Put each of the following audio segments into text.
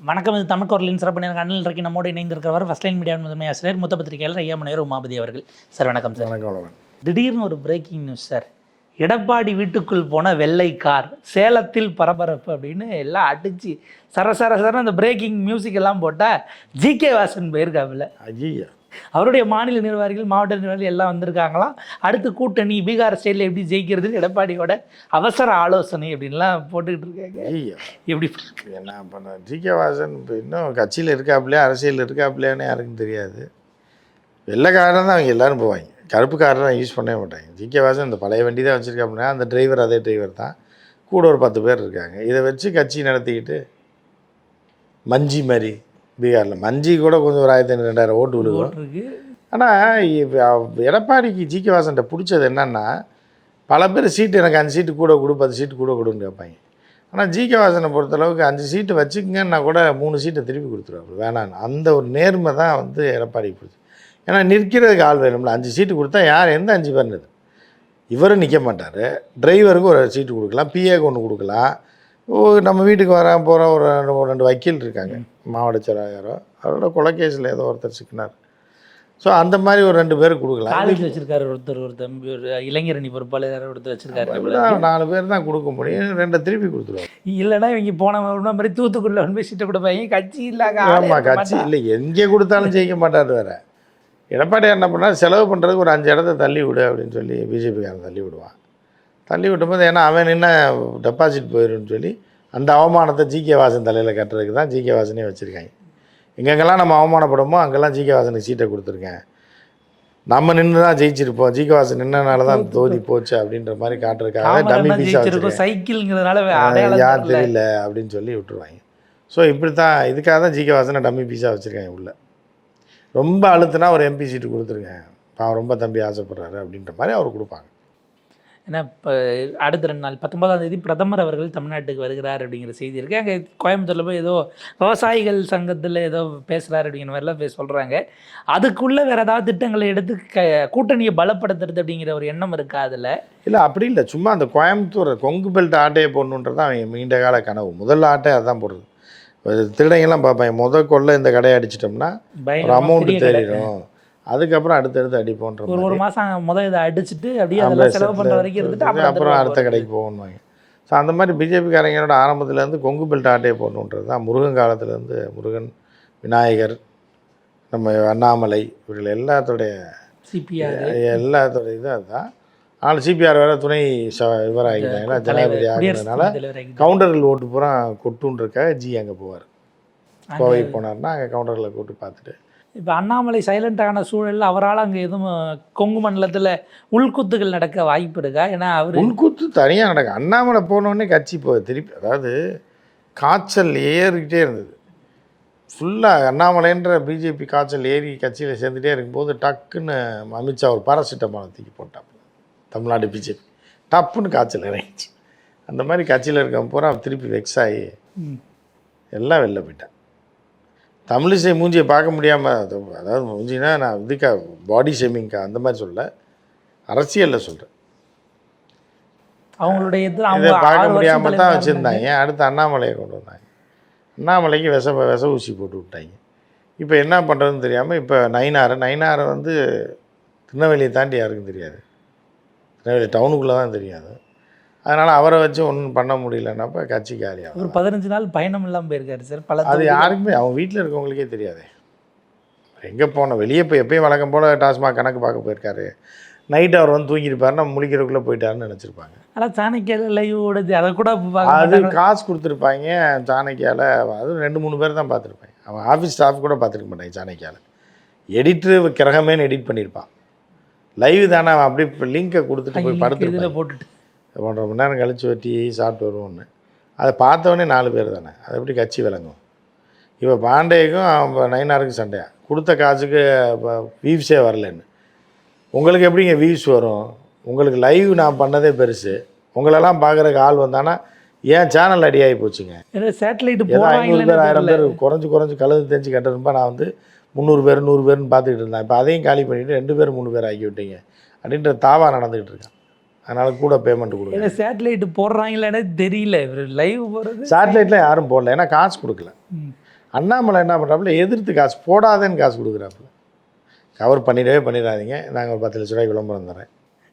வணக்கம் இது தமிழ் குரலின் சிறப்பு நேரம் அண்ணல் இன்றைக்கு நம்மோடு இணைந்திருக்கிறவர் ஃபர்ஸ்ட் லைன் மீடியா முதன்மை ஆசிரியர் மூத்த பத்திரிகையாளர் ஐயா மனைவர் உமாபதி அவர்கள். சார் வணக்கம் சார் வணக்கம் திடீர்னு ஒரு பிரேக்கிங் நியூஸ் சார் எடப்பாடி வீட்டுக்குள் போன வெள்ளை கார் சேலத்தில் பரபரப்பு அப்படின்னு எல்லாம் அடிச்சு சர சர சர அந்த பிரேக்கிங் மியூசிக் எல்லாம் போட்டால் ஜிகே வாசன் போயிருக்காப்புல. ஐயா அவருடைய மாநில நிர்வாகிகள் மாவட்ட நிர்வாகிகள் எல்லாம் வந்திருக்காங்களாம். அடுத்து கூட்டணி பீகார் ஸ்டைலில் எப்படி ஜெயிக்கிறது எடப்பாடியோட அவசர ஆலோசனை அப்படின்லாம் போட்டுக்கிட்டு இருக்காங்க. ஐயா. எப்படி என்ன பண்ண ஜிகே வாசன் இப்போ இன்னும் கட்சியில் இருக்காப்புலையா அரசியல் இருக்காப்புலையான்னு யாருக்கும் தெரியாது. வெள்ளைக்காரன் தான் அவங்க எல்லாரும் போவாங்க. கருப்பு காரை தான் யூஸ் பண்ணவே மாட்டாங்க. ஜிகே வாசன் இந்த பழைய வண்டி தான் வச்சுருக்காப்புனா அந்த டிரைவர் அதே டிரைவர் தான். கூட ஒரு பத்து பேர் இருக்காங்க. இதை வச்சு கட்சி நடத்திக்கிட்டு மஞ்சி மாதிரி பீகாரில் மஞ்சி கூட கொஞ்சம் ஒரு ஆயிரத்தி ஐநூறு ரெண்டாயிரம் ஓட்டு விழுகும். ஆனால் எடப்பாடிக்கு ஜிகே வாசன்ட்ட பிடிச்சது என்னன்னா பல பேர் சீட்டு எனக்கு அஞ்சு சீட்டு கூட கொடு பத்து சீட்டு கூட கொடுன்னு கேட்பாங்க. ஆனால் ஜிகே வாசனை பொறுத்தளவுக்கு அஞ்சு சீட்டு வச்சுக்கங்கன்னா கூட மூணு சீட்டை திருப்பி கொடுத்துருவாரு வேணான்னு அந்த ஒரு நேர்மை தான் வந்து எடப்பாடிக்கு பிடிச்சி. ஏன்னா நிற்கிறதுக்கு ஆள் வேணும்ல. அஞ்சு சீட்டு கொடுத்தா யார் எந்த அஞ்சு பேர்னது இவரும் நிற்க மாட்டார். டிரைவருக்கு ஒரு சீட்டு கொடுக்கலாம் பிஏக்கு ஒன்று கொடுக்கலாம். நம்ம வீட்டுக்கு வர போகிற ஒரு ரெண்டு ஒரு ரெண்டு வக்கீல் இருக்காங்க. மாவட்ட செயலாளரோ அவரோட கொலைகேஸில் ஏதோ ஒருத்தர் சிக்கினார். ஸோ அந்த மாதிரி ஒரு ரெண்டு பேருக்கு கொடுக்கலாம். காலேஜ் வச்சிருக்காரு ஒருத்தர் ஒரு தம்பி ஒரு இளைஞரணி பொறுப்பாளர் ஒருத்தர் வச்சிருக்காரு. நாலு பேர் தான் கொடுக்க முடியும். ரெண்டை திருப்பி கொடுத்துருவாங்க இல்லைன்னா இவங்க போன மாதிரி தூத்துக்குடியில் போய் சீட்டை கொடுப்பாங்க கட்சி இல்லாத ஆமாம் கட்சி இல்லை. எங்கே கொடுத்தாலும் ஜெயிக்க மாட்டார் வேற. எடப்பாடி என்ன பண்ணால் செலவு பண்ணுறதுக்கு ஒரு அஞ்சு இடத்த தள்ளி விடு அப்படின்னு சொல்லி பிஜேபிக்காரன் தள்ளி விடுவான். தள்ளி விட்டும்போது ஏன்னா அவன் நின்ன டெபாசிட் போயிடும்னு சொல்லி அந்த அவமானத்தை ஜிகே வாசன் தலையில் கட்டுறதுக்கு தான் ஜிகே வாசனே வச்சுருக்காங்க. எங்கெங்கெல்லாம் நம்ம அவமானப்படுமோ அங்கெல்லாம் ஜிகே வாசனுக்கு சீட்டை கொடுத்துருக்கேன். நம்ம நின்று தான் ஜெயிச்சிருப்போம். ஜிகே வாசன் நின்னனால தான் தோதி போச்சு அப்படின்ற மாதிரி காட்டுறதுக்காக டம்மி ஜெயிச்சிருக்கும். சைக்கிள்ங்கிறதுனால யார் தெரியல. தெரியல அப்படின்னு சொல்லி விட்டுருவாங்க. ஸோ இப்படி தான் இதுக்காக தான் ஜிகே வாசனை டம்மி பீஸாக வச்சுருக்காங்க உள்ள. ரொம்ப அழுத்துனா ஒரு எம்பி சீட்டு கொடுத்துருங்க. பாவம் ரொம்ப தம்பி ஆசைப்படுறாரு அப்படின்ற மாதிரி அவர் கொடுப்பாங்க. ஏன்னா இப்போ அடுத்த ரெண்டு நாள் பத்தொன்பதாம் தேதி பிரதமர் அவர்கள் தமிழ்நாட்டுக்கு வருகிறார் அப்படிங்கிற செய்தி இருக்குது அங்கே கோயம்புத்தூரில் போய் ஏதோ விவசாயிகள் சங்கத்தில் ஏதோ பேசுகிறாரு அப்படிங்கிற மாதிரிலாம் போய் சொல்கிறாங்க அதுக்குள்ளே வேறு ஏதாவது திட்டங்களை எடுத்து க கூட்டணியை பலப்படுத்துறது அப்படிங்கிற ஒரு எண்ணம் இருக்கா அதில்? இல்லை அப்படி இல்லை. சும்மா அந்த கோயம்புத்தூர் கொங்கு பெல்ட் ஆட்டையை போடணுன்றது தான் அவங்க நீண்ட கால கனவு. முதல் ஆட்டை அதான் போடுறது. திருடங்கெல்லாம் பார்ப்பாங்க. முத கொள்ள இந்த கடையை அடிச்சிட்டோம்னா ஒரு பயங்கரமா அமௌண்ட் பெரிய கடை. தெரியும் அதுக்கப்புறம் அடுத்தடுத்து அடிப்போன்ற ஒரு. ஒரு மாதம் முதல் இதை அடிச்சுட்டு அப்படியே அதெல்லாம் செலவு பண்ணுற வரைக்கும் இருந்துட்டு அப்புறம் அடுத்த கடைக்கு போகணுவாங்க ஸோ அந்த மாதிரி பிஜேபிக்காரங்களோட ஆரம்பத்துலேருந்து கொங்கு பெல்ட் ஆட்டையை போடணுன்றது தான். முருகன் காலத்துலேருந்து முருகன் விநாயகர் நம்ம அண்ணாமலை இவர்கள் எல்லாத்தோடைய சிபிஆர் எல்லாத்தோடைய இது அதுதான். ஆனால் சிபிஆர் வேறு துணை ச இவர் ஆகிட்டாங்களா ஜனாதிபதி ஆகினதுனால கவுண்டர்கள் ஓட்டு பூரா கொட்டுன்றக்காக ஜி அங்கே போவார். கோவை போனார்னா அங்கே கவுண்டர்களை கூட்டு பார்த்துட்டு இப்போ அண்ணாமலை சைலண்டான சூழல்ல அவரால் அங்கே எதுவும் கொங்கு மண்டலத்தில் உள்குத்துகள் நடக்க வாய்ப்பு இருக்கா? ஏன்னா அவர் உள்கூத்து தனியாக நடக்கும். அண்ணாமலை போனோடனே கட்சி போ திருப்பி அதாவது காய்ச்சல் ஏறிக்கிட்டே இருந்தது. ஃபுல்லாக அண்ணாமலைன்ற பிஜேபி காய்ச்சல் ஏறி கட்சியில் சேர்ந்துட்டே இருக்கும்போது டக்குன்னு அமித்ஷா ஒரு பாராசிட்டமால் தூக்கி போட்டான். தமிழ்நாடு பிஜேபி டப்புன்னு காய்ச்சல் இறங்கிச்சு அந்த மாதிரி கட்சியில் இருக்க பூரா திருப்பி வெக்ஸ் ஆகி. எல்லாம் வெளில போயிட்டேன். தமிழிசை மூஞ்சியை பார்க்க முடியாமல் அதாவது மூஞ்சினா நான் இதுக்கா பாடி ஷேமிங்க்கா அந்த மாதிரி சொல்ல அரசியலில் சொல்கிறேன் அவங்களுடைய இது பார்க்க முடியாமல் தான் வச்சுருந்தாங்க. அடுத்து அண்ணாமலையை கொண்டு வந்தாங்க. அண்ணாமலைக்கு விஷ விஷ ஊசி போட்டு விட்டாங்க. இப்போ என்ன பண்ணுறதுன்னு தெரியாமல் இப்போ நைனார் நைனாரை வந்து திருநெல்வேலியை தாண்டி யாருக்கும் தெரியாது. திருநெல்வேலி டவுனுக்குள்ளே தான் தெரியாது அதனால் அவரை வச்சு ஒன்றும் பண்ண முடியலன்னப்ப கட்சி ஒரு காலியாகும் பதினஞ்சு நாள் பயணம் இல்லாமல் போயிருக்காரு சார். பல அது யாருக்குமே அவங்க வீட்டில் இருக்கவங்களுக்கே தெரியாதே. எங்கே போனோம் வெளியே போய் எப்பயும் வழக்கம் போல் டாஸ்மாக் கணக்கு பார்க்க போயிருக்காரு. நைட்டு அவர் வந்து தூங்கியிருப்பாரு நம்ம முழிக்கிறதுக்குள்ளே போயிட்டாருன்னு நினச்சிருப்பாங்க. ஆனால் சாணக்கியில் லைவ் ஓடுது அதை கூட அது. காசு கொடுத்துருப்பாங்க சாணக்கியால். அது ரெண்டு மூணு பேர் தான் பார்த்துருப்பாங்க. அவன் ஆஃபீஸ் ஸ்டாஃப் கூட பார்த்துருக்க மாட்டாங்க சாணக்கியால். எடிட்டர் கிரகமேன்னு எடிட் பண்ணியிருப்பான். லைவ் தானே அவன் அப்படியே லிங்கை கொடுத்துட்டு போய் படுத்துருப்பான். போட்டுட்டு. ஒன்றரை மணி நேரம் கழிச்சு வெட்டி சாப்பிட்டு வருவோன்னு அதை பார்த்தவொடனே நாலு பேர் தானே. அது எப்படி கட்சி விளங்கும்? இப்போ பாண்டேக்கும் அவன் நைனாருக்கும் சண்டையா? கொடுத்த காசுக்கு வியூஸே வரலன்னு. உங்களுக்கு எப்படிங்க வியூஸ் வரும்? உங்களுக்கு லைவ் நான் பண்ணதே பெருசு. உங்களெல்லாம் பார்க்குறக்கு ஆள் வந்தானா ஏன் சேனல் அடியாகி போச்சுங்க? ஏதோ சேட்டலைட் ஐநூறு பேர் ஆயிரம் பேர் குறைஞ்சு குறைஞ்சு கழுது தெரிஞ்சு கட்டுறப்ப நான் வந்து முந்நூறு பேர் நூறு பேர்னு பார்த்துக்கிட்டு இருந்தேன். இப்போ அதையும் காலி பண்ணிவிட்டு ரெண்டு பேர் மூணு பேர் ஆக்கி விட்டீங்க. அப்படின்ற தாவா நடந்துக்கிட்டு இருக்கான். அதனால் கூட பேமெண்ட் கொடுங்க ஏதோ சேட்டலைட் போடுறாங்களானே தெரியல. இவர் லைவ் போகிறது சேட்டலைட்டில் யாரும் போடல. ஏன்னா காசு கொடுக்கல. அண்ணாமலை என்ன பண்ணுறாப்புல எதிர்த்து காசு போடாதேன்னு காசு கொடுக்குறாப்புல. கவர் பண்ணிடவே பண்ணிடாதீங்க. நாங்கள் ஒரு பத்து லட்ச ரூபாய்க்கு விளம்பரம் தரேன்.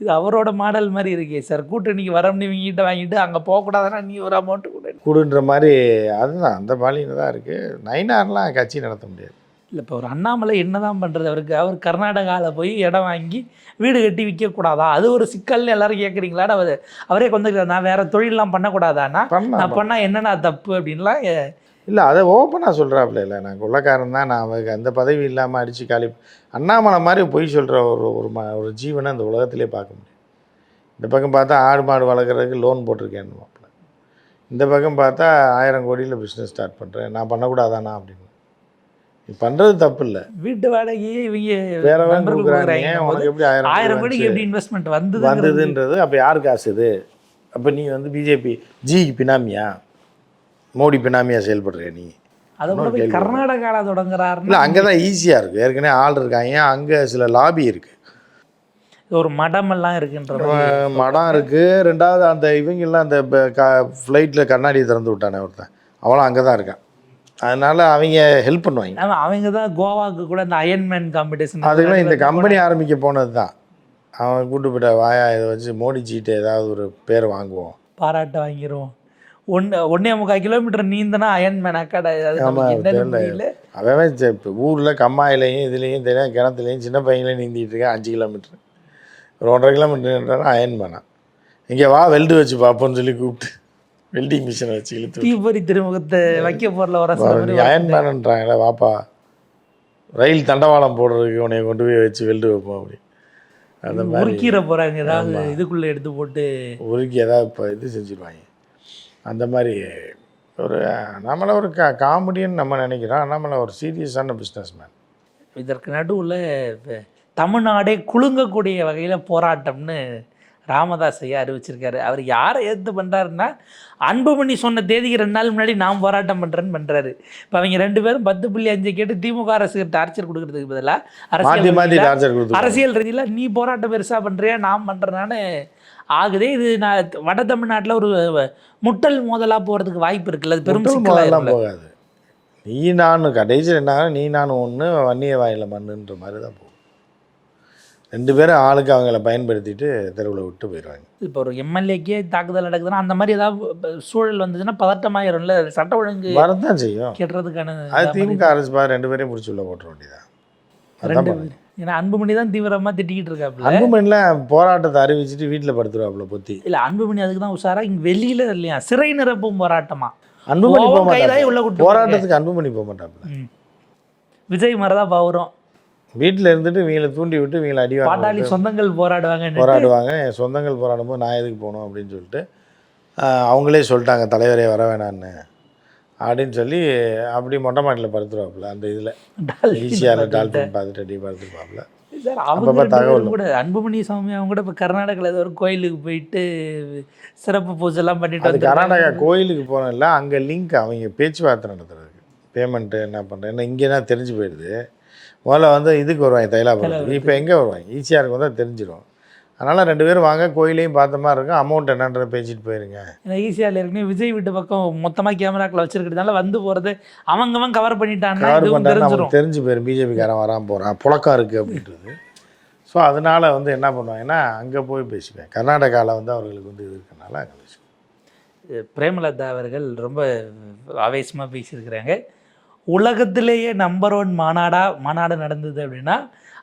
இது அவரோட மாடல் மாதிரி இருக்கே. சார் கூட்டணிக்கு வரம்னு இவங்கிட்ட வாங்கிட்டு அங்கே போகக்கூடாதுன்னா நீ ஒரு அமௌண்ட் கொடு கொடுன்ற மாதிரி அதுதான். அந்த பாலியில் தான் இருக்குது நைனார்லாம் கட்சி நடத்த முடியாது. இல்லை இப்போ ஒரு அண்ணாமலை என்னதான் பண்றது? அவருக்கு அவர் கர்நாடகாவில் போய் இடம் வாங்கி வீடு கட்டி விற்கக்கூடாதா அது ஒரு சிக்கல்னு எல்லாரும் கேட்குறீங்களான்னு அவர் அவரே கொண்டு நான் வேற தொழிலெலாம் பண்ணக்கூடாதானா பண்ணலாம் நான் பண்ணால் என்னென்ன தப்பு அப்படின்லாம் இல்லை அதை ஓப்பனாக சொல்கிறாப்புல இல்லை நான் கொள்ளக்காரன் தான். நான் அவருக்கு அந்த பதவி இல்லாமல் அடித்து காலி அண்ணாமலை மாதிரி பொய் சொல்கிற ஒரு ஒரு ம ஒரு ஜீவனை அந்த உலகத்திலே பார்க்க முடியும் இந்த பக்கம் பார்த்தா ஆடு மாடு வளர்க்குறதுக்கு லோன் போட்டிருக்கேன்னு மாப்பிள்ள. இந்த பக்கம் பார்த்தா ஆயிரம் கோடியில் பிஸ்னஸ் ஸ்டார்ட் பண்ணுறேன் நான் பண்ணக்கூடாதானா அப்படின்னு. நீ பண்ணுறது தப்பு இல்லை வீட்டு வாடகையே இவங்க வேற எப்படி ஆயிரம் ஆயிரம் கோடி கோடிக்கு எப்படி இன்வெஸ்ட்மெண்ட் வந்தது வந்ததுன்றது அப்போ யார் காசு இது? அப்போ நீ வந்து பிஜேபி ஜிக்கு பினாமியா? மோடி பினாமியா செயல்படுறிய நீ? அதை கர்நாடகாவில் தொடங்குறாருன்னா இல்லை அங்கே தான் ஈஸியாக இருக்குது ஏற்கனவே ஆள் இருக்காங்க. அங்கே சில லாபி இருக்குது ஒரு மடமெல்லாம் இருக்குன்ற. மடம் இருக்குது ரெண்டாவது அந்த இவங்கெல்லாம் அந்த ஃப்ளைட்டில் கண்ணாடியை திறந்து விட்டானே ஒருத்தன். அவனும் அங்கே தான் இருக்கான். அதனால் அவங்க ஹெல்ப் பண்ணுவாங்க. ஆமா அவங்க தான் கோவாக்கு கூட இந்த அயன்மேன் காம்படிஷன் அதுக்கெல்லாம் இந்த கம்பெனி ஆரம்பிக்க போனது தான் அவன் கூட்டு போயிட்ட வாயா இதை வச்சு மோடி சீட்டு ஏதாவது ஒரு பேர் வாங்குவோம். பாராட்ட வாங்கிடுவோம் ஒன்று ஒன்றே முக்கால் கிலோமீட்டர் நீந்தனா அயன்மேன் அக்காடா அவன் இப்போ ஊரில் கம்மாயிலையும் இதுலேயும் தெரியும் கிணத்துலையும் சின்ன பையன்லையும் நீந்திட்டு இருக்கேன் அஞ்சு கிலோமீட்டர் ஒரு ஒன்றரை கிலோமீட்டர் அயன் பண்ணான் இங்கே வா வெல்டு வச்சு பார்ப்போன்னு சொல்லி கூப்பிட்டு. வெல்டிங் மிஷினை வச்சு இழுத்து தீபொறி திருமுகத்தை வைக்க போறல வர சொல்ல நீ அயன் மேனன்றாங்களே வாப்பா. ரயில் தண்டவாளம் போடுறதுக்கு உன்னைய கொண்டு போய் வச்சு வெல்டு வைப்போம் அப்படி. அந்த மாதிரி. உருக்கிற போறாங்க ஏதாவது இதுக்குள்ள எடுத்து போட்டு. உருக்கி ஏதாவது இப்போ இது செஞ்சுருவாங்க. அந்த மாதிரி ஒரு நம்மளை ஒரு கா காமெடின்னு நம்ம நினைக்கிறோம். நம்மளை ஒரு சீரியஸான பிஸ்னஸ் மேன் இதற்கு நடுவுல தமிழ்நாடே குலுங்கக்கூடிய வகையில போராட்டம்னு ராமதாஸ் ஐயா அறிவிச்சிருக்காரு. அவர் யாரை ஏத்து பண்றாருன்னா அன்புமணி சொன்ன தேதிக்கு ரெண்டு நாள் முன்னாடி நான் போராட்டம் பண்றேன்னு பண்றாரு. இப்போ அவங்க ரெண்டு பேரும் பத்து புள்ளி அஞ்சு கேட்டு திமுக அரசுக்கு டார்ச்சர் கொடுக்கறதுக்கு பதிலா மாற்றி அரசியல் அரசியல் ரீதியில நீ போராட்டம் பெருசா பண்றியா நான் பண்றேனான்னு ஆகுதே. இது நான் வட தமிழ்நாட்டுல ஒரு முட்டல் மோதலா போறதுக்கு வாய்ப்பு இருக்குல்ல. அது பெரும் முட்டல் சிக்கலா முதல்லாம் இருக்குல்ல. போகாது. நீ நானும் கடைசியில் என்ன நீ நானும் ஒன்று வன்னிய வாயில் மண்ணுன்ற மாதிரி தான் போகும். ரெண்டு பேரும் ஆளுக்கு அவங்கள பயன்படுத்திட்டு தெருவில் விட்டு போயிடுவாங்க. இப்போ ஒரு எம்எல்ஏக்கே தாக்குதல் நடக்குதுன்னா அந்த மாதிரி ஏதாவது சூழல் வந்ததுன்னா பதட்டமாயிரும்ல சட்ட ஒழுங்கு வரதான் செய்யும். கெட்டுறதுக்கான அது திமுக அரசு பாரு ரெண்டு பேரையும் முடிச்சு உள்ள போட்டுற வேண்டியதான் மாதிரி. ரெண்டு. ஏன்னா அன்புமணி தான் தீவிரமா திட்டிக்கிட்டு இருக்காப்புல. அன்புமணியில் போராட்டத்தை அறிவிச்சிட்டு வீட்டில் படுத்துருவாப்புல பொத்தி. இல்ல அன்புமணி அதுக்கு தான் உஷாரா இங்க வெளியில இல்லையா சிறை நிரப்பும் போராட்டமா? அன்புமணி போக கூட்டு போராட்டத்துக்கு அன்புமணி போக மாட்டாப்புல. விஜய் மாதிரிதான் பவரும் வீட்டில் இருந்துட்டு இவங்களை தூண்டி விட்டு இவங்களை அடி பாட்டாளி சொந்தங்கள் போராடுவாங்க போராடுவாங்க. என் சொந்தங்கள் போராடும் போது நான் எதுக்கு போகணும் அப்படின்னு சொல்லிட்டு அவங்களே சொல்லிட்டாங்க தலைவரே வர வேணான்னு. அப்படின்னு சொல்லி அப்படி மொட்டை மாட்டில் படுத்துருவாப்புல அந்த இதில். ஈஸியாக டால்ஃபின் பார்த்துட்டு அடி பேரும் கூட அன்புமணி சாமி அவங்க கூட இப்போ கர்நாடகாவில் ஏதோ ஒரு கோயிலுக்கு போயிட்டு சிறப்பு பூஜை எல்லாம் பண்ணிட்டு அது. கர்நாடகா கோயிலுக்கு போனதில்ல அங்கே லிங்க் அவங்க பேச்சுவார்த்தை நடத்துறதுக்கு. பேமெண்ட்டு என்ன பண்ணுறேன் ஏன்னா இங்கே தான் தெரிஞ்சு போயிடுது. முதல்ல வந்து இதுக்கு வருவாங்க தைலாபுரத்துக்கு. இப்போ எங்கே வருவாங்க? ஈஸியாக இருக்கும் தான் தெரிஞ்சிடும் அதனால் ரெண்டு பேரும் வாங்க கோயிலையும் பார்த்த மாதிரி இருக்கும். அமௌண்ட் என்னன்றதை பேசிட்டு போயிருங்க. ஏன்னா ஈஸியாக ஏற்கனவே விஜய் வீட்டு பக்கம் மொத்தமாக கேமராக்களை வச்சிருக்கிறதுனால வந்து போகிறது அவங்கவன் கவர் பண்ணிட்டான்னா கவர் தெரிஞ்சிடும் நமக்கு தெரிஞ்சு போயிடும் பிஜேபிக்காரன் வராமல் போகிறான் புழக்கம் இருக்குது அப்படின்றது. ஸோ அதனால் வந்து என்ன பண்ணுவாங்கன்னா அங்கே போய் பேசிப்பேன். கர்நாடகாவில் வந்து அவர்களுக்கு வந்து இது இருக்கனால அங்கே பேசுவேன் பிரேமலதா அவர்கள் ரொம்ப ஆவேசமாக பேசியிருக்கிறாங்க. உலகத்திலேயே நம்பர் ஒன் மாநாடாக மாநாடு நடந்தது அப்படின்னா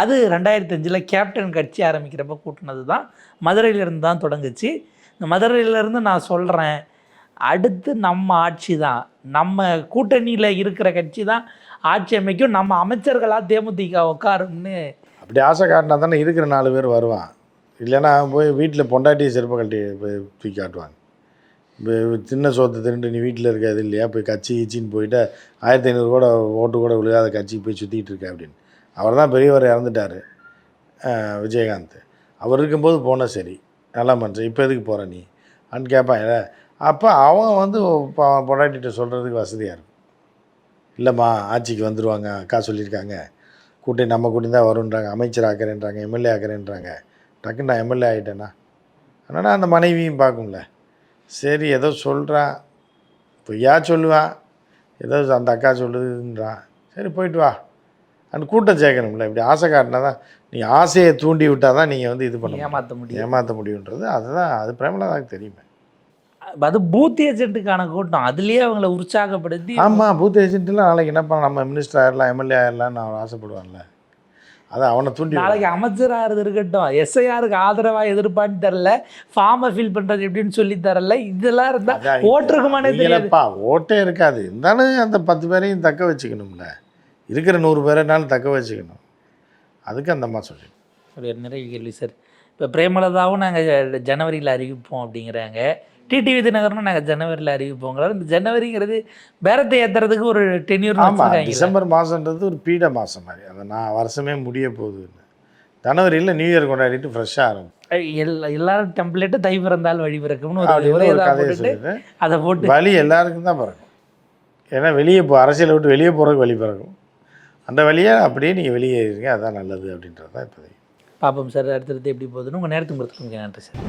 அது ரெண்டாயிரத்தி அஞ்சில் கேப்டன் கட்சி ஆரம்பிக்கிறப்ப கூட்டினது தான் மதுரையிலேருந்து தான் தொடங்குச்சு. இந்த மதுரையிலேருந்து நான் சொல்கிறேன் அடுத்து நம்ம ஆட்சி தான் நம்ம கூட்டணியில் இருக்கிற கட்சி தான் ஆட்சி அமைக்கும். நம்ம அமைச்சர்களாக தேமுதிக உட்காரும்னு. அப்படி ஆசை காட்டினா தானே இருக்கிற நாலு பேர் வருவான். இல்லைன்னா போய் வீட்டில் பொண்டாட்டி செருப்பை கட்டி போய் தூக்கி காட்டுவாங்க சின்ன சோத்தை திருண்டு நீ வீட்டில் இருக்காது இல்லையா? போய் கட்சி கட்சின்னு போயிட்டு ஆயிரத்தி ஐநூறு கூட ஓட்டு கூட விழுகாத கட்சிக்கு போய் சுற்றிட்டு இருக்க அப்படின்னு. அவர் தான் பெரியவர் இறந்துட்டார் விஜயகாந்த். அவர் இருக்கும்போது போனால் சரி நல்லா மனுஷன் இப்போ எதுக்கு போகிற நீ? அன்னு கேட்பான். அப்போ அவன் வந்து ப- பொண்டாட்டிகிட்ட சொல்கிறதுக்கு வசதியாக இருக்கும். இல்லைம்மா ஆட்சிக்கு வந்துடுவாங்க அக்கா சொல்லியிருக்காங்க. கூட்டி நம்ம கூட்டி தான் வருன்றாங்க அமைச்சர் ஆக்கிறேன்றாங்க எம்எல்ஏ ஆக்கிறேன்றாங்க. டக்குன்னு நான் எம்எல்ஏ ஆகிட்டேன்னா ஆனால் அந்த மனைவியும் பார்க்கும்ல. சரி ஏதோ சொல்கிறான் பொய்யா சொல்லுவான் ஏதோ அந்த அக்கா சொல்லுதுன்றான் சரி போயிட்டு வா. அந்த கூட்டம் சேர்க்கணும்ல. இப்படி ஆசை காட்டினா தான் நீங்கள் ஆசையை தூண்டி விட்டால் தான் நீங்கள் வந்து இது பண்ண. ஏமாற்ற முடியும். ஏமாற்ற முடியுன்றது அதுதான் அது பிரேமலதாக்கு தெரியுமே. அது பூத் ஏஜென்ட்டுக்கான கூட்டம். அதுலயே அவங்கள உற்சாகப்படுத்தி ஆமாம் பூத் ஏஜென்ட்லாம் நாளைக்கு என்னப்பா நம்ம மினிஸ்டர் ஆயிடலாம் எம்எல்ஏ ஆயிடலாம்னு அவன் ஆசைப்படுவான்ல அது அவனை தூண்டி. நாளைக்கு அமைச்சராகிறது இருக்கட்டும். எஸ்ஐஆருக்கு ஆதரவா எதிர்ப்பான்னு தெரில ஃபார்மை ஃபில் பண்றது எப்படின்னு சொல்லி தரல இதெல்லாம் இருந்தா அதான் ஓட்டுருக்குமானே தெரியாது. நீங்களப்பா ஓட்டே இருக்காது. இருந்தாலும் அந்த பத்து பேரையும் தக்க வச்சுக்கணும்ல. இருக்கிற நூறு பேரைனாலும் தக்க வச்சுக்கணும். அதுக்கு அந்த அம்மா சொல்லி ஒரு நிறைய கேள்வி சார் இப்போ பிரேமலதாவும் நாங்கள் ஜனவரியில் அறிவிப்போம் அப்படிங்கிறாங்க. டிடிவி தினகரனும் நாங்கள் ஜனவரியில் அறிவிப்போங்கிறாரு. இந்த ஜனவரிங்கிறது பேரத்தை ஏற்றுறதுக்கு ஒரு டென்யூர் ஆமாம் டிசம்பர் மாதன்றது ஒரு பீட மாதம் மாதிரி. அதை நான் வருஷமே முடிய போகுதுன்னு ஜனவரியில் நியூ இயர் கொண்டாடிட்டு ஃப்ரெஷ்ஷாக ஆரம்பிக்கும் எல்லா எல்லாரும் டெம்ப்ளேட்டு தை பிறந்தால் வழி பிறக்கும்னு ஒரு கதையை அதை போட்டு வலி எல்லாருக்கும் தான் பிறக்கும். ஏன்னா வெளியே போ அரசியலை விட்டு வெளியே போகிறதுக்கு வழி பிறக்கும். அந்த வழியை அப்படியே நீங்கள் வெளியே இருங்க அதான் நல்லது அப்படின்றது தான் இப்போதைக்கு. பார்ப்போம் சார் அடுத்தடுத்து எப்படி போகுதுன்னு. உங்கள் நேரத்துக்கு கொடுத்துருங்க நன்றி சார்.